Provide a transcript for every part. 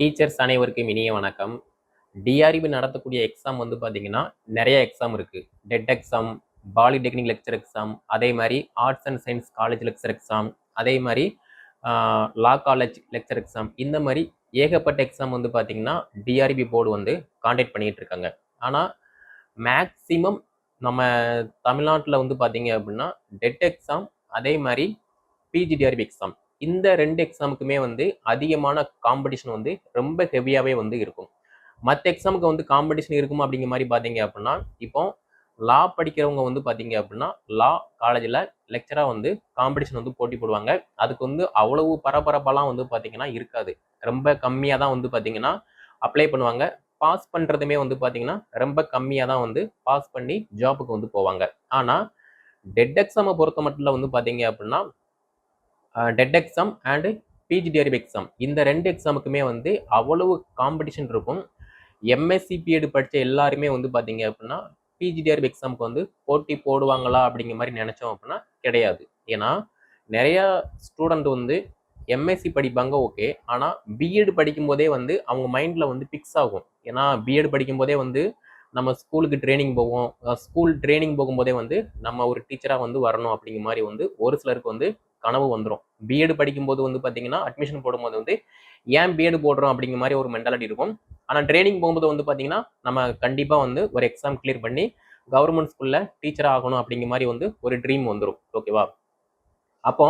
Teachers அனைவருக்கும் இனிய வணக்கம். டிஆர்பி நடத்தக்கூடிய எக்ஸாம் வந்து பார்த்தீங்கன்னா நிறைய எக்ஸாம் இருக்குது TET exam polytechnic lecturer exam அதே மாதிரி arts and science college lecturer exam அதே மாதிரி லா காலேஜ் லெக்சர் எக்ஸாம் இந்த மாதிரி ஏகப்பட்ட எக்ஸாம் வந்து பார்த்தீங்கன்னா டிஆர்பி போர்டு வந்து காண்டாக்ட் பண்ணிகிட்டு இருக்காங்க. ஆனால் மேக்ஸிமம் நம்ம தமிழ்நாட்டில் வந்து பார்த்தீங்க அப்படின்னா டெட் எக்ஸாம் அதே மாதிரி பிஜிடிஆர்பி எக்ஸாம் இந்த ரெண்டு எக்ஸாமுக்குமே வந்து அதிகமான காம்படிஷன் வந்து ரொம்ப ஹெவியாகவே வந்து இருக்கும். மற்ற எக்ஸாமுக்கு வந்து காம்படிஷன் இருக்குமா அப்படிங்கிற மாதிரி பார்த்தீங்க அப்படின்னா இப்போ லா படிக்கிறவங்க வந்து பார்த்தீங்க அப்படின்னா லா காலேஜில் லெக்சராக வந்து காம்படிஷன் வந்து போட்டி போடுவாங்க. அதுக்கு வந்து அவ்வளவு பரபரப்பெல்லாம் வந்து பார்த்தீங்கன்னா இருக்காது. ரொம்ப கம்மியாக தான் வந்து பார்த்தீங்கன்னா அப்ளை பண்ணுவாங்க. பாஸ் பண்ணுறதுமே வந்து பார்த்தீங்கன்னா ரொம்ப கம்மியாக தான் வந்து பாஸ் பண்ணி ஜாபுக்கு வந்து போவாங்க. ஆனால் டெட் எக்ஸாமை பொறுத்த மட்டும் வந்து பார்த்தீங்க அப்படின்னா TET exam and PGTRB exam இந்த ரெண்டு எக்ஸாமுக்குமே வந்து அவ்வளவு காம்படிஷன் இருக்கும். எம்எஸ்சி பிஎட் படித்த எல்லாருமே வந்து பார்த்தீங்க அப்படின்னா பிஜிடிஆர்பி எக்ஸாமுக்கு வந்து போட்டி போடுவாங்களா அப்படிங்கிற மாதிரி நினச்சோம் அப்படின்னா கிடையாது. ஏன்னா நிறையா ஸ்டூடெண்ட் வந்து எம்எஸ்சி படிப்பாங்க ஓகே ஆனால் பிஎட் படிக்கும்போதே வந்து அவங்க மைண்டில் வந்து ஃபிக்ஸ் ஆகும். ஏன்னா பிஎட் படிக்கும்போதே வந்து நம்ம ஸ்கூலுக்கு ட்ரைனிங் போவோம். ஸ்கூல் ட்ரைனிங் போகும்போதே வந்து நம்ம ஒரு டீச்சராக வந்து வரணும் அப்படிங்கிற மாதிரி வந்து ஒரு சிலருக்கு வந்து கனவு வந்துடும் பிஎட் படிக்கும்போது வந்து பார்த்தீங்கன்னா அட்மிஷன் போடும்போது வந்து ஏன் பிஎட் போடுறோம் அப்படிங்கிற மாதிரி ஒரு மென்டாலிட்டி இருக்கும். ஆனால் ட்ரைனிங் போகும்போது வந்து பார்த்தீங்கன்னா நம்ம கண்டிப்பாக வந்து ஒரு எக்ஸாம் கிளியர் பண்ணி கவர்மெண்ட் ஸ்கூலில் டீச்சர் ஆகணும் அப்படிங்கிற மாதிரி வந்து ஒரு ட்ரீம் வந்துடும் ஓகேவா அப்போ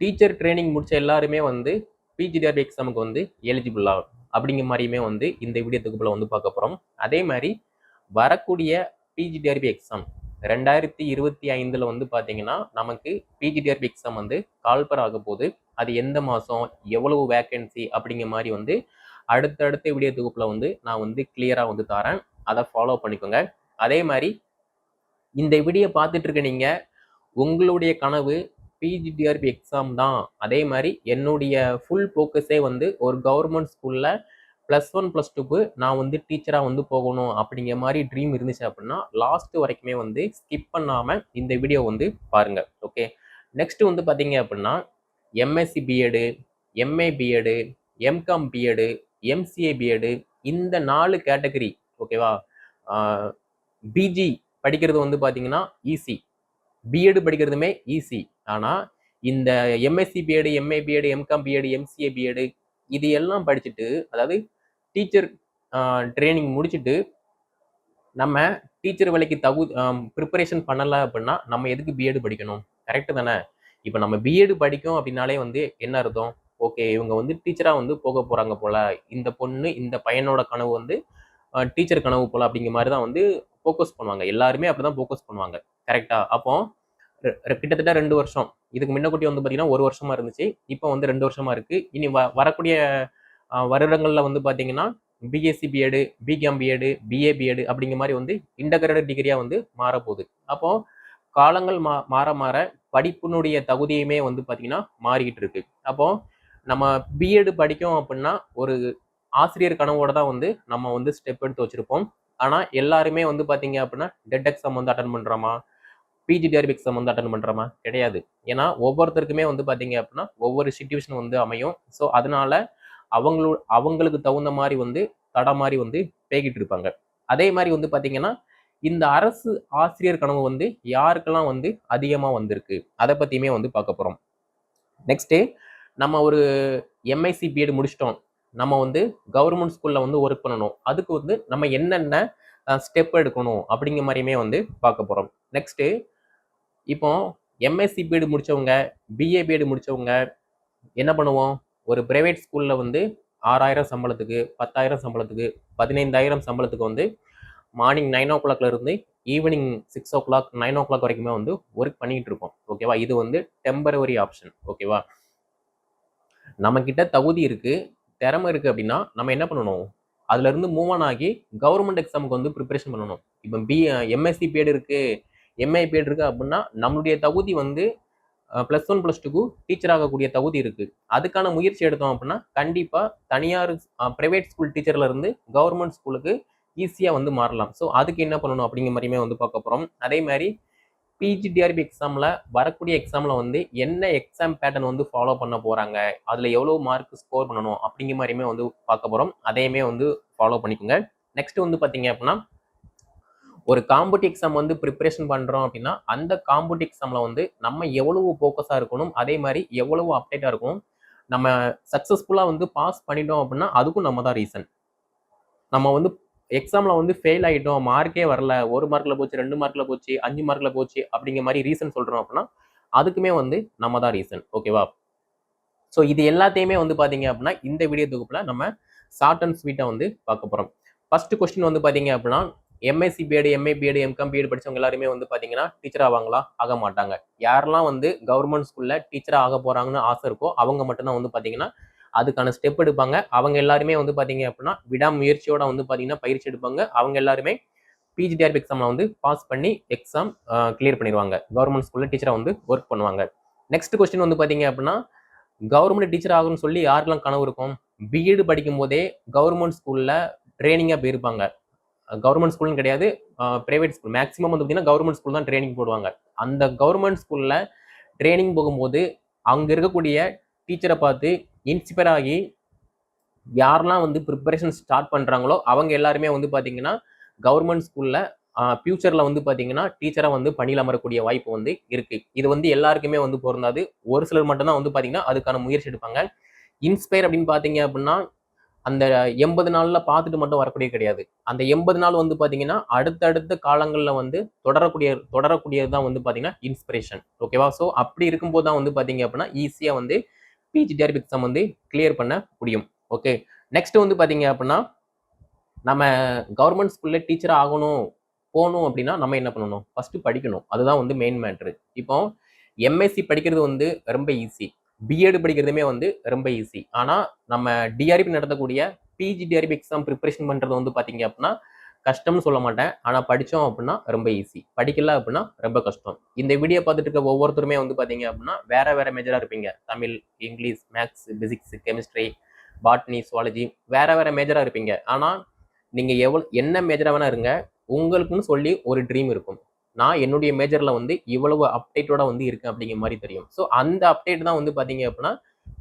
டீச்சர் ட்ரைனிங் முடிச்ச எல்லாருமே வந்து பிஜிடிஆர்பி எக்ஸாமுக்கு வந்து எலிஜிபிள் ஆகும் அப்படிங்கிற மாதிரியுமே வந்து இந்த வீடியோ தொகுப்பில் வந்து பார்க்க போகிறோம் அதே மாதிரி வரக்கூடிய பிஜிடிஆர்பி எக்ஸாம் ரெண்டாயிரத்தி இருபத்தி ஐந்தில் வந்து பார்த்தீங்கன்னா நமக்கு பிஜிடிஆர்பி எக்ஸாம் வந்து கால்பர் ஆக போகுது. அது எந்த மாதம் எவ்வளவு வேக்கன்சி அப்படிங்கிற மாதிரி வந்து அடுத்தடுத்த வீடியோ தொகுப்பில் வந்து நான் வந்து கிளியராக வந்து தரேன் அதை ஃபாலோ பண்ணிக்கோங்க. அதே மாதிரி இந்த வீடியோ பார்த்துட்டு இருக்க நீங்கள் உங்களுடைய கனவு பிஜிடிஆர்பி எக்ஸாம் தான். அதே மாதிரி என்னுடைய ஃபுல் ஃபோக்கஸே வந்து ஒரு கவர்மெண்ட் ஸ்கூலில் ப்ளஸ் ஒன் ப்ளஸ் டூக்கு நான் வந்து டீச்சராக வந்து போகணும் அப்படிங்கிற மாதிரி ட்ரீம் இருந்துச்சு அப்படின்னா லாஸ்ட் வரைக்குமே வந்து ஸ்கிப் பண்ணாமல் இந்த வீடியோ வந்து பாருங்கள் ஓகே நெக்ஸ்ட்டு வந்து பார்த்தீங்க அப்படின்னா MSc BEd MA BEd MCom BEd MCA BEd இந்த நாலு கேட்டகரி ஓகேவா பிஜி படிக்கிறது வந்து பார்த்தீங்கன்னா ஈஸி பிஎடு படிக்கிறதுமே ஈஸி ஆனால் இந்த MSc BEd MA BEd MCom BEd MCA BEd இது எல்லாம் படிச்சுட்டு அதாவது டீச்சர் ட்ரைனிங் முடிச்சுட்டு நம்ம டீச்சர் வேலைக்கு தகு ப்ரிப்பரேஷன் பண்ணலை அப்படின்னா நம்ம எதுக்கு பிஎட் படிக்கணும்? கரெக்டு தானே? இப்போ நம்ம பிஎட் படிக்கும் அப்படின்னாலே வந்து என்ன அர்த்தம்? ஓகே இவங்க வந்து டீச்சராக வந்து போக போகிறாங்க போல். இந்த பொண்ணு இந்த பையனோட கனவு வந்து டீச்சர் கனவு போல் அப்படிங்கிற மாதிரி தான் வந்து ஃபோக்கஸ் பண்ணுவாங்க. எல்லாருமே அப்படி தான் ஃபோக்கஸ் பண்ணுவாங்க கரெக்டாக அப்போ கிட்டத்தட்ட ரெண்டு வருஷம். இதுக்கு முன்னக்கூட்டி வந்து பார்த்தீங்கன்னா ஒரு வருஷமாக இருந்துச்சு. இப்போ வந்து ரெண்டு வருஷமாக இருக்குது இனி வ வரக்கூடிய வருடங்களில் வந்து பார்த்தீங்கன்னா BSc BEd BCom BEd BA BEd அப்படிங்கிற மாதிரி வந்து இன்டகிரேட்டட் டிகிரியாக வந்து மாறப்போகுது. அப்போ காலங்கள் மா மாற மாற படிப்பினுடைய தகுதியுமே வந்து பார்த்தீங்கன்னா மாறிக்கிட்டு இருக்கு. அப்போ நம்ம பிஎட் படிக்கும் அப்படின்னா ஒரு ஆசிரியர் கனவோட தான் வந்து நம்ம வந்து ஸ்டெப் எடுத்து வச்சுருப்போம். ஆனால் எல்லாருமே வந்து பார்த்தீங்க அப்படின்னா டெட் எக்ஸாம் வந்து அட்டன் பண்ணுறோமா பிஜிடிஆர்பி எக்ஸாம் வந்து அட்டன் பண்ணுறோமா கிடையாது. ஏன்னா ஒவ்வொருத்தருக்குமே வந்து பார்த்தீங்க அப்படின்னா ஒவ்வொரு சுச்சுவேஷன் வந்து அமையும். ஸோ அதனால அவங்களோ அவங்களுக்கு தகுந்த மாதிரி வந்து தடை மாதிரி வந்து பேகிட்டு இருப்பாங்க. அதே மாதிரி வந்து பார்த்தீங்கன்னா இந்த அரசு ஆசிரியர் கனவு வந்து யாருக்கெல்லாம் வந்து அதிகமாக வந்திருக்கு? அதை பற்றியுமே வந்து பார்க்க போகிறோம் நெக்ஸ்ட்டு நம்ம ஒரு எம்ஐசி பிஎட் முடிச்சிட்டோம். நம்ம வந்து கவர்மெண்ட் ஸ்கூலில் வந்து ஒர்க் பண்ணணும். அதுக்கு வந்து நம்ம என்னென்ன ஸ்டெப் எடுக்கணும் அப்படிங்கிற மாதிரியுமே வந்து பார்க்க போகிறோம் நெக்ஸ்ட்டு இப்போ எம்எஸ்சி பிஎட் முடித்தவங்க பிஏ பிஎட் முடித்தவங்க என்ன பண்ணுவோம்? ஒரு ப்ரைவேட் ஸ்கூலில் வந்து ஆறாயிரம் சம்பளத்துக்கு பத்தாயிரம் சம்பளத்துக்கு பதினைந்தாயிரம் சம்பளத்துக்கு வந்து மார்னிங் நைன் ஓ கிளாக்ல இருந்து evening six o'clock nine o'clock வரைக்குமே வந்து ஒர்க் பண்ணிட்டு இருக்கோம். ஓகேவா இது வந்து டெம்பரவரி ஆப்ஷன் ஓகேவா நம்ம கிட்ட தகுதி இருக்கு திறமை இருக்கு அப்படின்னா நம்ம என்ன பண்ணணும்? அதுல இருந்து மூவ் ஆன் ஆகி கவர்மெண்ட் எக்ஸாமுக்கு வந்து ப்ரிப்பரேஷன் பண்ணணும். இப்போ பி எம்எஸ்சி பேட் இருக்கு. எம்ஐ பேட் இருக்கு அப்படின்னா நம்மளுடைய தகுதி வந்து ப்ளஸ் ஒன் ப்ளஸ் டூக்கு டீச்சர் ஆகக்கூடிய தகுதி இருக்குது அதுக்கான முயற்சி எடுத்தோம் அப்படின்னா கண்டிப்பாக தனியார் ப்ரைவேட் ஸ்கூல் டீச்சர்ல இருந்து கவர்மெண்ட் ஸ்கூலுக்கு ஈஸியாக வந்து மாறலாம். ஸோ அதுக்கு என்ன பண்ணணும் அப்படிங்கிற மாதிரியுமே வந்து பார்க்க போகிறோம் அதே மாதிரி பிஜிடிஆர்பி எக்ஸாமில் வரக்கூடிய எக்ஸாமில் வந்து என்ன எக்ஸாம் பேட்டர்ன் வந்து ஃபாலோ பண்ண போகிறாங்க அதில் எவ்வளோ மார்க் ஸ்கோர் பண்ணணும் அப்படிங்கிற மாதிரியுமே வந்து பார்க்க போகிறோம் அதையுமே வந்து ஃபாலோ பண்ணிக்கோங்க. நெக்ஸ்ட் வந்து பார்த்தீங்க அப்படின்னா ஒரு காம்படி எக்ஸாம் வந்து ப்ரிப்பரேஷன் பண்ணுறோம் அப்படின்னா அந்த காம்படி எக்ஸாமில் வந்து நம்ம எவ்வளவு ஃபோக்கஸாக இருக்கணும் அதே மாதிரி எவ்வளவு அப்டேட்டாக இருக்கணும் நம்ம சக்ஸஸ்ஃபுல்லாக வந்து பாஸ் பண்ணிட்டோம் அப்படின்னா அதுக்கும் நம்ம தான் ரீசன் நம்ம வந்து எக்ஸாமில் வந்து ஃபெயில் ஆகிட்டோம் மார்க்கே வரல ஒரு மார்க்கில் போச்சு ரெண்டு மார்க்கில் போச்சு அஞ்சு மார்க்கில் போச்சு அப்படிங்கிற மாதிரி ரீசன் சொல்கிறோம் அப்படின்னா அதுக்குமே வந்து நம்ம தான் ரீசன் ஓகேவா ஸோ இது எல்லாத்தையுமே வந்து பார்த்தீங்க அப்படின்னா இந்த வீடியோ தொகுப்பில் நம்ம ஷார்ட் அண்ட் ஸ்வீட்டாக வந்து பார்க்க போகிறோம் ஃபஸ்ட்டு கொஸ்டின் வந்து பார்த்தீங்க அப்படின்னா MSc BEd MA BEd MCom BEd படிச்சவங்க எல்லாருமே வந்து பார்த்தீங்கன்னா டீச்சர் ஆவாங்களா? ஆக மாட்டாங்க. யாரெல்லாம் வந்து கவர்மெண்ட் ஸ்கூலில் டீச்சராக ஆக போகிறாங்கன்னு ஆசை இருக்கோ அவங்க மட்டும்தான் வந்து பார்த்தீங்கன்னா அதுக்கான ஸ்டெப் எடுப்பாங்க. அவங்க எல்லாருமே வந்து பார்த்தீங்க அப்படின்னா விடாமுயற்சியோட வந்து பார்த்தீங்கன்னா பயிற்சி எடுப்பாங்க. அவங்க எல்லாருமே பிஜிடிஆர்பி எக்ஸாமில் வந்து பாஸ் பண்ணி எக்ஸாம் கிளியர் பண்ணிடுவாங்க. கவர்மெண்ட் ஸ்கூலில் டீச்சராக வந்து ஒர்க் பண்ணுவாங்க. நெக்ஸ்ட் கொஸ்டின் வந்து பார்த்தீங்க அப்படின்னா கவர்மெண்ட் டீச்சர் ஆகணும்னு சொல்லி யாருக்கெல்லாம் கனவு இருக்கும்? பிஎட் படிக்கும் போதே கவர்மெண்ட் ஸ்கூலில் ட்ரைனிங்காக போயிருப்பாங்க. கவர்மெண்ட் ஸ்கூல்னு கிடையாது ப்ரைவேட் ஸ்கூல் மேக்ஸிமம் வந்து பார்த்தீங்கன்னா கவர்மெண்ட் ஸ்கூல் தான் ட்ரைனிங் போடுவாங்க. அந்த கவர்மெண்ட் ஸ்கூலில் ட்ரைனிங் போகும்போது அங்கே இருக்கக்கூடிய டீச்சரை பார்த்து இன்ஸ்பயர் ஆகி யாரெல்லாம் வந்து ப்ரிப்பரேஷன் ஸ்டார்ட் பண்ணுறாங்களோ அவங்க எல்லாருமே வந்து பார்த்தீங்கன்னா கவர்மெண்ட் ஸ்கூலில் ஃப்யூச்சரில் வந்து பார்த்தீங்கன்னா டீச்சராக வந்து பணியில் அமரக்கூடிய வாய்ப்பு வந்து இருக்குது இது வந்து எல்லாருக்குமே வந்து பொருந்தாது. ஒரு சிலர் மட்டும்தான் வந்து பார்த்தீங்கன்னா அதுக்கான முயற்சி எடுப்பாங்க. இன்ஸ்பயர் அப்படின்னு பார்த்தீங்க அப்படின்னா அந்த எண்பது நாளில் பார்த்துட்டு மட்டும் வரக்கூடிய கிடையாது. அந்த எண்பது நாள் வந்து பார்த்தீங்கன்னா அடுத்தடுத்த காலங்களில் வந்து தொடரக்கூடிய தொடரக்கூடியது தான் வந்து பார்த்தீங்கன்னா இன்ஸ்பிரேஷன் ஓகேவா ஸோ அப்படி இருக்கும்போது தான் வந்து பார்த்தீங்க அப்படின்னா ஈஸியாக வந்து பிஜிடிஆர்பி எக்ஸாம் வந்து கிளியர் பண்ண முடியும். ஓகே நெக்ஸ்ட் வந்து பார்த்தீங்க அப்படின்னா நம்ம கவர்மெண்ட் ஸ்கூலில் டீச்சராக ஆகணும் போகணும் அப்படின்னா நம்ம என்ன பண்ணணும்? ஃபஸ்ட்டு படிக்கணும். அதுதான் வந்து மெயின் மேட்ரு இப்போ எம்எஸ்சி படிக்கிறது வந்து ரொம்ப ஈஸி பிஎட் படிக்கிறதுமே வந்து ரொம்ப ஈஸி ஆனால் நம்ம டிஆர்பி நடத்தக்கூடிய பிஜி டிஆர்பி எக்ஸாம் ப்ரிப்பரேஷன் பண்ணுறது வந்து பார்த்தீங்க அப்படின்னா கஷ்டம்னு சொல்ல மாட்டேன். ஆனால் படித்தோம் அப்படின்னா ரொம்ப ஈஸி படிக்கல அப்படின்னா ரொம்ப கஷ்டம். இந்த வீடியோ பார்த்துட்டு இருக்க ஒவ்வொருத்தருமே வந்து பார்த்தீங்க அப்படின்னா வேற வேற மேஜராக இருப்பீங்க. Tamil English maths physics chemistry botany zoology வேற வேற மேஜராக இருப்பீங்க. ஆனால் நீங்கள் எவ்வளோ என்ன மேஜராக வேணா இருங்க. உங்களுக்குன்னு சொல்லி ஒரு ட்ரீம் இருக்கும். நான் என்னுடைய மேஜரில் வந்து இவ்வளவு அப்டேட்டோட வந்து இருக்கேன் அப்படிங்கிற மாதிரி தெரியும். ஸோ அந்த அப்டேட் தான் வந்து பார்த்தீங்க அப்படின்னா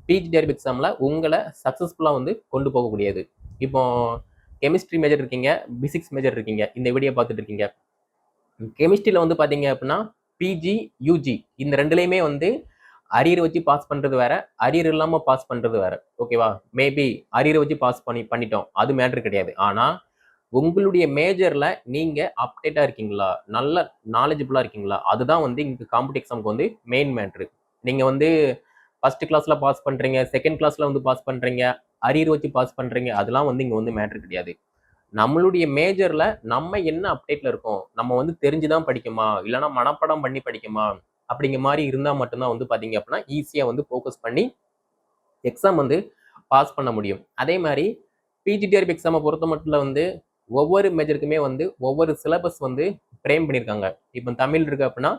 பிஜி டேரிப் எக்ஸாமில் உங்களை சக்ஸஸ்ஃபுல்லாக வந்து கொண்டு போகக்கூடியது. இப்போ கெமிஸ்ட்ரி மேஜர் இருக்கீங்க பிசிக்ஸ் மேஜர் இருக்கீங்க இந்த வீடியோ பார்த்துட்டு இருக்கீங்க. கெமிஸ்ட்ரியில் வந்து பார்த்தீங்க அப்படின்னா பிஜி யூஜி இந்த ரெண்டுலேயுமே வந்து அரியர் வச்சு பாஸ் பண்ணுறது வேற அரியர் இல்லாமல் பாஸ் பண்ணுறது வேற. ஓகேவா மேபி அரியர் வச்சு பாஸ் பண்ணி பண்ணிட்டோம். அது மேட்ரு கிடையாது. ஆனால் உங்களுடைய மேஜரில் நீங்கள் அப்டேட்டாக இருக்கீங்களா? நல்ல நாலேஜபிளாக இருக்கீங்களா? அதுதான் வந்து இங்கே காம்படி எக்ஸாமுக்கு வந்து மெயின் மேட்ரு நீங்கள் வந்து ஃபஸ்ட் கிளாஸில் பாஸ் பண்ணுறீங்க செகண்ட் கிளாஸில் வந்து பாஸ் பண்ணுறீங்க அரியர் வச்சு பாஸ் பண்ணுறீங்க அதெல்லாம் வந்து இங்கே வந்து மேட்ரு கிடையாது. நம்மளுடைய மேஜரில் நம்ம என்ன அப்டேட்டில் இருக்கோம்? நம்ம வந்து தெரிஞ்சு தான் படிக்குமா? இல்லைனா மனப்படம் பண்ணி படிக்குமா? அப்படிங்கிற மாதிரி இருந்தால் மட்டும்தான் வந்து பார்த்தீங்க அப்படின்னா ஈஸியாக வந்து ஃபோக்கஸ் பண்ணி எக்ஸாம் வந்து பாஸ் பண்ண முடியும். அதே மாதிரி பிஜிடிஆர்பி எக்ஸாமை பொறுத்த மட்டும் வந்து ஒவ்வொரு மேஜருக்குமே வந்து ஒவ்வொரு சிலபஸ் வந்து ஃப்ரேம் பண்ணியிருக்காங்க இப்போ தமிழ் இருக்கு அப்படின்னா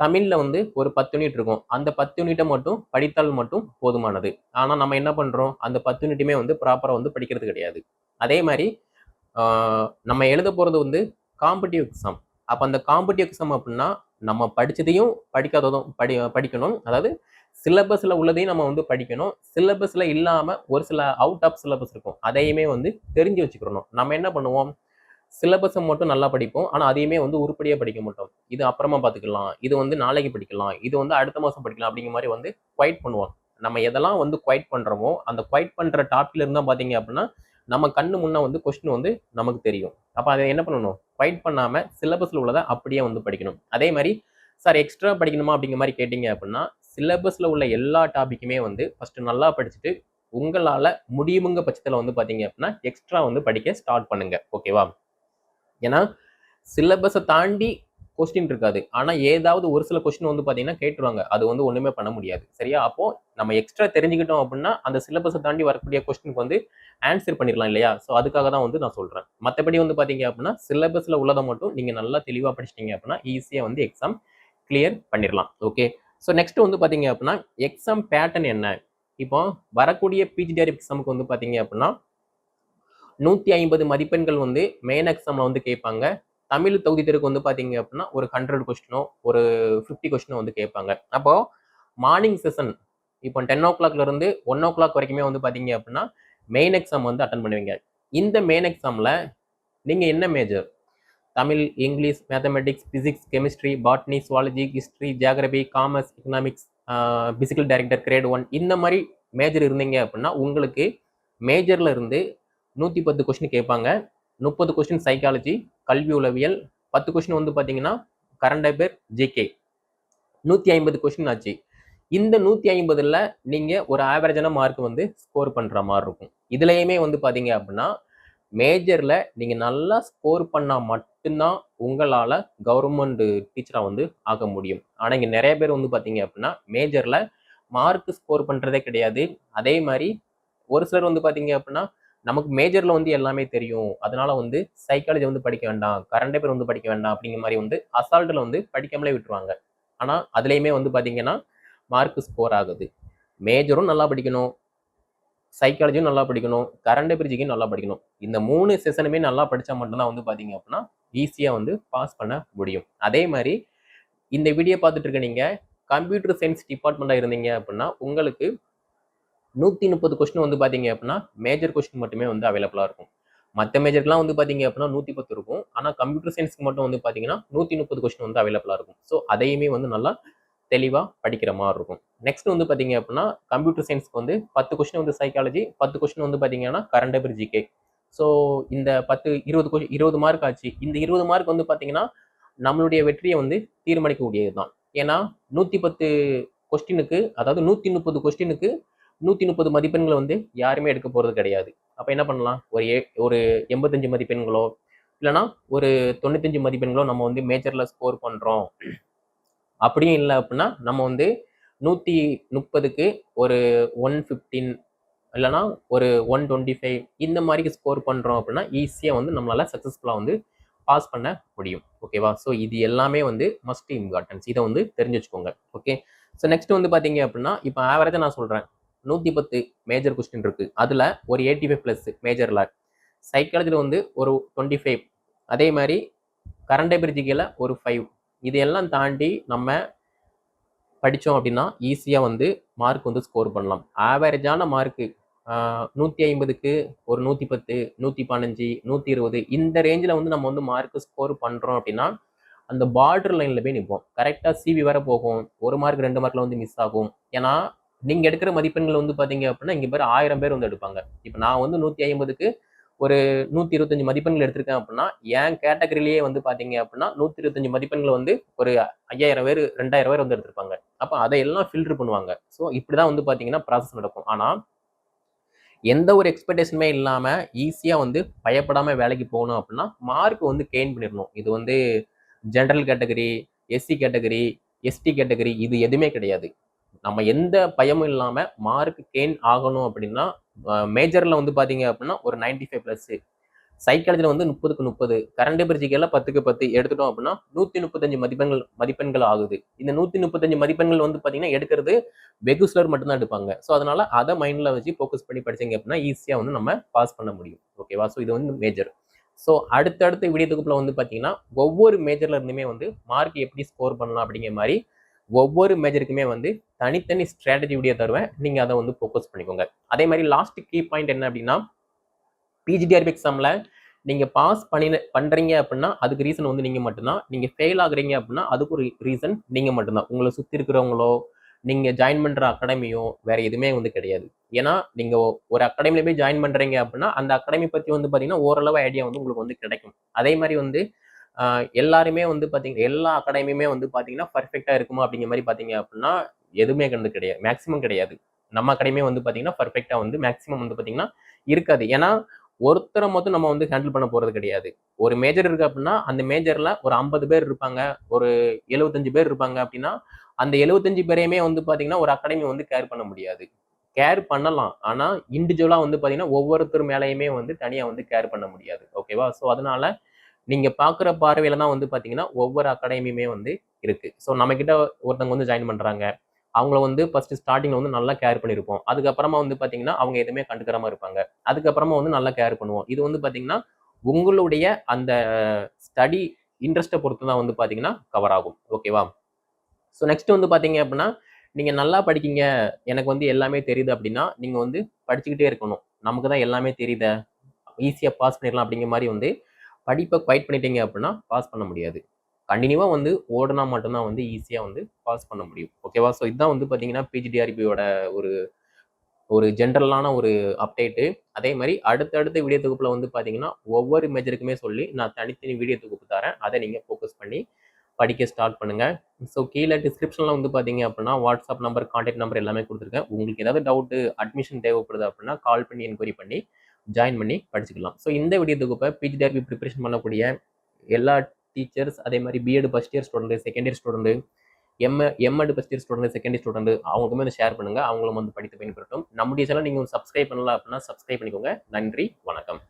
தமிழில் வந்து ஒரு பத்து யூனிட் இருக்கும். அந்த பத்து யூனிட்டை மட்டும் படித்தால் மட்டும் போதுமானது. ஆனால் நம்ம என்ன பண்ணுறோம் அந்த பத்து யூனிட்டுமே வந்து ப்ராப்பராக வந்து படிக்கிறது கிடையாது. அதே மாதிரி நம்ம எழுத போகிறது வந்து காம்படிவ் எக்ஸாம் அப்போ அந்த காம்படிவ் எக்ஸாம் அப்படின்னா நம்ம படித்ததையும் படிக்காததும் படி படிக்கணும். அதாவது சிலபஸில் உள்ளதையும் நம்ம வந்து படிக்கணும். சிலபஸில் இல்லாமல் ஒரு சில அவுட் ஆஃப் சிலபஸ் இருக்கும். அதையுமே வந்து தெரிஞ்சு வச்சுக்கிறணும் நம்ம என்ன பண்ணுவோம்? சிலபஸை மட்டும் நல்லா படிப்போம். ஆனால் அதையுமே வந்து உருப்படியாக படிக்க மாட்டோம். இது அப்புறமா பார்த்துக்கலாம் இது வந்து நாளைக்கு படிக்கலாம். இது வந்து அடுத்த மாதம் படிக்கலாம் அப்படிங்கிற மாதிரி வந்து குவைட் பண்ணுவோம். நம்ம எதெல்லாம் வந்து குவைட் பண்ணுறோமோ அந்த குவைட் பண்ணுற டாப்பில் இருந்தால் பார்த்தீங்க அப்படின்னா நம்ம கண்ணு முன்னே வந்து கொஸ்டின் வந்து நமக்கு தெரியும். அப்போ அதை என்ன பண்ணணும்? குவைட் பண்ணாமல் சிலபஸில் உள்ளதை அப்படியே வந்து படிக்கணும். அதே மாதிரி சார் எக்ஸ்ட்ரா படிக்கணுமா? அப்படிங்கிற மாதிரி கேட்டிங்க அப்படின்னா சிலபஸில் உள்ள எல்லா டாப்பிக்குமே வந்து ஃபஸ்ட்டு நல்லா படிச்சுட்டு உங்களால் முடியுமுங்க பட்சத்தில் வந்து பார்த்தீங்க அப்படின்னா எக்ஸ்ட்ரா வந்து படிக்க ஸ்டார்ட் பண்ணுங்கள் ஓகேவா ஏன்னா சிலபஸை தாண்டி கொஸ்டின் இருக்காது. ஆனால் ஏதாவது ஒரு சில கொஸ்டின் வந்து பார்த்தீங்கன்னா கேட்டுருவாங்க. அது வந்து ஒன்றுமே பண்ண முடியாது. சரியா? அப்போது நம்ம எக்ஸ்ட்ரா தெரிஞ்சுக்கிட்டோம் அப்படின்னா அந்த சிலபஸை தாண்டி வரக்கூடிய கொஸ்டினுக்கு வந்து ஆன்சர் பண்ணிடலாம் இல்லையா? ஸோ அதுக்காக தான் வந்து நான் சொல்கிறேன் மற்றபடி வந்து பார்த்தீங்க அப்படின்னா சிலபஸில் உள்ளதை மட்டும் நீங்கள் நல்லா தெளிவாக படிச்சிட்டிங்க அப்படின்னா ஈஸியாக வந்து எக்ஸாம் கிளியர் பண்ணிடலாம். ஓகே ஸோ நெக்ஸ்ட் வந்து பார்த்தீங்க அப்படின்னா எக்ஸாம் பேட்டர்ன் என்ன? இப்போ வரக்கூடிய பிஜிடிஆர் எக்ஸாமுக்கு வந்து பார்த்தீங்க அப்படின்னா நூற்றி ஐம்பது மதிப்பெண்கள் வந்து மெயின் எக்ஸாமில் வந்து கேட்பாங்க. தமிழ் தொகுதி தேர்வுக்கு வந்து பார்த்தீங்க அப்படின்னா ஒரு ஹண்ட்ரட் கொஸ்டினோ ஒரு ஃபிஃப்டி கொஸ்டினோ வந்து கேட்பாங்க. அப்போது மார்னிங் செஷன் இப்போ டென் ஓ கிளாக்லேருந்து ஒன் ஓ கிளாக் வரைக்குமே வந்து பார்த்தீங்க அப்படின்னா மெயின் எக்ஸாம் வந்து அட்டன் பண்ணுவீங்க. இந்த மெயின் எக்ஸாமில் நீங்கள் என்ன major Tamil English mathematics physics chemistry botany zoology history geography commerce economics physical director grade one இந்த மாதிரி மேஜர் இருந்தீங்க அப்படின்னா உங்களுக்கு மேஜரில் இருந்து நூற்றி பத்து கொஸ்டின் கேட்பாங்க. முப்பது கொஸ்டின் சைக்காலஜி கல்வி உளவியல் பத்து கொஸ்டின் வந்து பார்த்தீங்கன்னா கரண்ட் அஃபேர் ஜிகே நூற்றி ஐம்பது கொஸ்டின் ஆச்சு. இந்த நூற்றி ஐம்பதில் நீங்கள் ஒரு ஆவரேஜான மார்க் வந்து ஸ்கோர் பண்ணுற மாதிரி இருக்கும். இதுலேயுமே வந்து பார்த்தீங்க அப்படின்னா மேஜரில் நீங்கள் நல்லா ஸ்கோர் பண்ணால் மட்டும்தான் உங்களால் கவர்மெண்ட் டீச்சராக வந்து ஆக முடியும். ஆனால் இங்கே நிறைய பேர் வந்து பார்த்தீங்க அப்படின்னா மேஜரில் மார்க் ஸ்கோர் பண்ணுறதே கிடையாது. அதே மாதிரி ஒரு சிலர் வந்து பார்த்தீங்க அப்படின்னா நமக்கு மேஜரில் வந்து எல்லாமே தெரியும். அதனால வந்து சைக்காலஜி வந்து படிக்க வேண்டாம். கரண்ட் பேர் வந்து படிக்க வேண்டாம் அப்படிங்கிற மாதிரி வந்து அசால்ட்டில் வந்து படிக்காமலே விட்டுருவாங்க. ஆனால் அதுலேயுமே வந்து பார்த்தீங்கன்னா மார்க் ஸ்கோர் ஆகுது. மேஜரும் நல்லா படிக்கணும். சைக்காலஜியும் நல்லா படிக்கணும் கரண்ட் பிரிஜிக்கும் நல்லா படிக்கணும். இந்த மூணு செஷனுமே நல்லா படித்தா மட்டும்தான் வந்து பார்த்தீங்க அப்படின்னா ஈஸியாக வந்து பாஸ் பண்ண முடியும். அதே மாதிரி இந்த வீடியோ பார்த்துட்டு இருக்க நீங்கள் கம்ப்யூட்டர் சயின்ஸ் டிபார்ட்மெண்ட்டாக இருந்தீங்க அப்படின்னா உங்களுக்கு நூற்றி முப்பது கொஸ்டின் வந்து பார்த்தீங்க அப்படின்னா மேஜர் கொஸ்டின் மட்டுமே வந்து அவைலபிளாக இருக்கும். மற்ற மேஜர்க்கெலாம் வந்து பார்த்தீங்க அப்படின்னா நூற்றி பத்து இருக்கும். ஆனால் கம்ப்யூட்டர் சயின்ஸ்க்கு மட்டும் வந்து பார்த்தீங்கன்னா நூற்றி முப்பது கொஸ்டின் வந்து அவைலபிளாக இருக்கும். ஸோ அதையுமே வந்து நல்லா தெளிவாக படிக்கிற மாதிரி இருக்கும். நெக்ஸ்ட் வந்து பார்த்தீங்க அப்படின்னா கம்ப்யூட்டர் சயின்ஸ்க்கு வந்து பத்து கொஸ்டின் வந்து சைக்காலஜி பத்து கொஸ்டின் வந்து பார்த்தீங்கன்னா கரண்ட் அபிர் ஜிகே ஸோ இந்த பத்து இருபது கொஸ்டின் இருபது மார்க் ஆச்சு. இந்த இருபது மார்க் வந்து பார்த்தீங்கன்னா நம்மளுடைய வெற்றியை வந்து தீர்மானிக்கக்கூடியது தான். ஏன்னா நூற்றி பத்து கொஸ்டினுக்கு அதாவது நூற்றி முப்பது கொஸ்டினுக்கு நூற்றி முப்பது மதிப்பெண்களை வந்து யாருமே எடுக்க போகிறது கிடையாது. அப்போ என்ன பண்ணலாம்? ஒரு ஏ ஒரு எண்பத்தஞ்சு மதிப்பெண்களோ இல்லைனா ஒரு தொண்ணூத்தஞ்சு மதிப்பெண்களோ நம்ம வந்து மேஜரில் ஸ்கோர் பண்ணுறோம் அப்படியும் இல்லை அப்படின்னா நம்ம வந்து நூற்றி முப்பதுக்கு ஒரு ஒன் ஃபிஃப்டீன் இல்லைனா ஒரு ஒன் டுவெண்ட்டி ஃபைவ் இந்த மாதிரி ஸ்கோர் பண்ணுறோம் அப்படின்னா ஈஸியாக வந்து நம்மளால் சக்ஸஸ்ஃபுல்லாக வந்து பாஸ் பண்ண முடியும். ஓகேவா ஸோ இது எல்லாமே வந்து மஸ்ட் இம்பார்ட்டன்ஸ் இதை வந்து தெரிஞ்சு வச்சுக்கோங்க ஓகே ஸோ நெக்ஸ்ட் வந்து பார்த்தீங்க அப்படின்னா இப்போ ஆவரேஜாக நான் சொல்கிறேன் நூற்றி பத்து மேஜர் கொஸ்டின் இருக்குது அதில் ஒரு எயிட்டி ஃபைவ் ப்ளஸ் லாக் சைக்காலஜியில் வந்து ஒரு டுவெண்ட்டி ஃபைவ் அதே மாதிரி கரண்ட் அபிரிஜிக்கில் ஒரு ஃபைவ் இதையெல்லாம் தாண்டி நம்ம படித்தோம் அப்படின்னா ஈஸியாக வந்து மார்க் வந்து ஸ்கோர் பண்ணலாம். ஆவரேஜான மார்க்கு நூற்றி ஐம்பதுக்கு ஒரு நூற்றி பத்து நூற்றி பதினஞ்சு நூற்றி இருபது இந்த ரேஞ்சில் வந்து நம்ம வந்து மார்க் ஸ்கோர் பண்ணுறோம் அப்படின்னா அந்த பார்டர் லைனில் போய் நிற்போம் கரெக்டாக சிவி வர போகும். ஒரு மார்க் ரெண்டு மார்க்கில் வந்து மிஸ் ஆகும். ஏன்னா நீங்கள் எடுக்கிற மதிப்பெண்கள் வந்து பார்த்தீங்க அப்படின்னா இங்கே பேர் ஆயிரம் பேர் வந்து எடுப்பாங்க. இப்போ நான் வந்து நூற்றி ஐம்பதுக்கு ஒரு நூற்றி இருபத்தஞ்சு மதிப்பெண்கள் எடுத்திருக்கேன் அப்படின்னா என் கேட்டகரியிலேயே வந்து பார்த்தீங்க அப்படின்னா நூற்றி இருபத்தஞ்சு மதிப்பெண்கள் வந்து ஒரு ஐயாயிரம் பேர் ரெண்டாயிரம் பேர் வந்து எடுத்திருப்பாங்க. அப்போ அதையெல்லாம் ஃபில்டர் பண்ணுவாங்க. ஸோ இப்படி தான் வந்து பார்த்தீங்கன்னா ப்ராசஸ் நடக்கும். ஆனால் எந்த ஒரு எக்ஸ்பெக்டேஷனுமே இல்லாமல் ஈஸியாக வந்து பயப்படாமல் வேலைக்கு போகணும் அப்படின்னா மார்க் வந்து கெயின் பண்ணிடணும். இது வந்து general category SC category ST category இது எதுவுமே கிடையாது. நம்ம எந்த பயமும் இல்லாமல் மார்க் கெயின் ஆகணும் அப்படின்னா மேஜரில் வந்து பார்த்தீங்க அப்படின்னா ஒரு நைன்டி ஃபைவ் ப்ளஸ்ஸு சைக்காலஜியில் வந்து முப்பதுக்கு முப்பது. கரண்ட் பிரிஜிக்கெல்லாம் பத்துக்கு பத்து. எடுத்துட்டோம் அப்படின்னா நூற்றி முப்பத்தஞ்சு மதிப்பெண்கள் மதிப்பெண்கள் ஆகுது. இந்த நூற்றி முப்பத்தஞ்சு மதிப்பெண்கள் வந்து பார்த்தீங்கன்னா எடுக்கிறது வெகு சிலர் மட்டும்தான் எடுப்பாங்க. ஸோ அதனால் அதை மைண்டில் வச்சு ஃபோக்கஸ் பண்ணி படிச்சீங்க அப்படின்னா ஈஸியாக வந்து நம்ம பாஸ் பண்ண முடியும். ஓகேவா ஸோ இது வந்து மேஜர் ஸோ அடுத்தடுத்த வீடியோ தொகுப்பில் வந்து பார்த்தீங்கன்னா ஒவ்வொரு மேஜர்ல இருந்துமே வந்து மார்க் எப்படி ஸ்கோர் பண்ணலாம் அப்படிங்கிற மாதிரி ஒவ்வொரு மேஜருக்குமே வந்து தனித்தனி ஸ்ட்ராட்டஜி வீடியோ தருவேன். நீங்கள் அதை வந்து ஃபோக்கஸ் பண்ணிக்கோங்க. அதே மாதிரி லாஸ்ட் கீ பாயிண்ட் என்ன அப்படின்னா பிஜிடிஆர்பி எக்ஸாமில் நீங்கள் பாஸ் பண்ணின பண்ணுறீங்க அப்படின்னா அதுக்கு ரீசன் வந்து நீங்கள் மட்டும்தான். நீங்கள் ஃபெயில் ஆகுறீங்க அப்படின்னா அதுக்கு ஒரு ரீசன் நீங்கள் மட்டும்தான். உங்களை சுற்றி இருக்கிறவங்களோ நீங்கள் ஜாயின் பண்ணுற அகாடமியோ வேறு எதுவுமே வந்து கிடையாது. ஏன்னா நீங்கள் ஒரு அகாடமியில் போய் ஜாயின் பண்ணுறீங்க அப்படின்னா அந்த அகாடமி பற்றி வந்து பார்த்தீங்கன்னா ஓரளவு ஐடியா வந்து உங்களுக்கு வந்து கிடைக்கும். அதே மாதிரி வந்து எல்லாருமே வந்து பார்த்தீங்கன்னா எல்லா அகாடமியுமே வந்து பார்த்தீங்கன்னா பர்ஃபெக்டாக இருக்குமா அப்படிங்கிற மாதிரி பார்த்தீங்க அப்படின்னா எதுவுமே கண்டு கிடையாது. மேக்ஸிமம் கிடையாது. நம்ம அகாடமியே வந்து பார்த்தீங்கன்னா பர்ஃபெக்டாக வந்து மேக்ஸிமம் வந்து பார்த்தீங்கன்னா இருக்காது. ஏன்னா ஒருத்தரை மொத்தம் நம்ம வந்து ஹேண்டில் பண்ண போகிறது கிடையாது. ஒரு மேஜர் இருக்கு அப்படின்னா அந்த மேஜரில் ஒரு ஐம்பது பேர் இருப்பாங்க. ஒரு எழுபத்தஞ்சு பேர் இருப்பாங்க அப்படின்னா அந்த எழுபத்தஞ்சு பேரையுமே வந்து பார்த்தீங்கன்னா ஒரு அகாடமி வந்து கேர் பண்ண முடியாது. கேர் பண்ணலாம். ஆனால் இண்டிவிஜுவலாக வந்து பார்த்தீங்கன்னா ஒவ்வொருத்தர் மேலேயுமே வந்து தனியாக வந்து கேர் பண்ண முடியாது. ஓகேவா ஸோ அதனால நீங்கள் பார்க்குற பார்வையில் தான் வந்து பார்த்தீங்கன்னா ஒவ்வொரு அகாடமியுமே வந்து இருக்குது ஸோ நம்மக்கிட்ட ஒருத்தவங்க வந்து ஜாயின் பண்ணுறாங்க அவங்கள வந்து ஃபர்ஸ்ட் ஸ்டார்டிங்கில் வந்து நல்லா கேர் பண்ணியிருப்போம் அதுக்கப்புறமா வந்து பார்த்தீங்கன்னா அவங்க எதுவுமே கண்டுக்கிறமா இருப்பாங்க. அதுக்கப்புறமா வந்து நல்லா கேர் பண்ணுவோம். இது வந்து பார்த்தீங்கன்னா உங்களுடைய அந்த ஸ்டடி இன்ட்ரெஸ்ட்டை பொறுத்து தான் வந்து பார்த்தீங்கன்னா கவர் ஆகும். ஓகேவா ஸோ நெக்ஸ்ட் வந்து பார்த்தீங்க அப்படின்னா நீங்கள் நல்லா படிக்கீங்க. எனக்கு வந்து எல்லாமே தெரியுது அப்படின்னா நீங்கள் வந்து படிச்சுக்கிட்டே இருக்கணும். நமக்கு தான் எல்லாமே தெரியுத. ஈஸியாக பாஸ் பண்ணிடலாம் அப்படிங்கிற மாதிரி வந்து படிப்பை குவைட் பண்ணிட்டீங்க அப்படின்னா பாஸ் பண்ண முடியாது. கண்டினியூவாக வந்து ஓடனா மட்டும்தான் வந்து ஈஸியாக வந்து பாஸ் பண்ண முடியும். ஓகேவா ஸோ இதுதான் வந்து பார்த்தீங்கன்னா பிஜிடிஆர்பியோட ஒரு ஒரு ஜென்ரலான ஒரு அப்டேட்டு அதே மாதிரி அடுத்தடுத்த வீடியோ தொகுப்பில் வந்து பார்த்தீங்கன்னா ஒவ்வொரு மேஜருக்குமே சொல்லி நான் தனித்தனி வீடியோ தொகுப்பு தரேன். அதை நீங்கள் ஃபோக்கஸ் பண்ணி படிக்க ஸ்டார்ட் பண்ணுங்கள் ஸோ கீழே டிஸ்கிரிப்ஷனில் வந்து பார்த்தீங்க அப்படின்னா வாட்ஸ்அப் நம்பர் கான்டாக்ட் நம்பர் எல்லாமே கொடுத்துருக்கேன். உங்களுக்கு ஏதாவது டவுட்டு அட்மிஷன் தேவைப்படுது அப்படின்னா கால் பண்ணி என்கொயரி பண்ணி ஜாயின் பண்ணி படிச்சுக்கலாம். ஸோ இந்த வீடியோ தொகுப்பை பிஜிடிஆர்பி ப்ரிப்பரேஷன் பண்ணக்கூடிய எல்லா டீச்சர்ஸ் அதே மாதிரி BEd first year student second year student M MEd first year student second year student அவங்களுக்குமே வந்து ஷேர் பண்ணுங்கள் அவங்களும் வந்து படித்து பயன்படுத்தும் நம்முடைய சேனல் நீங்கள் சப்ஸ்கிரைப் பண்ணலாம் அப்படின்னா சப்ஸ்கிரைப் பண்ணிக்கோங்க. நன்றி வணக்கம்.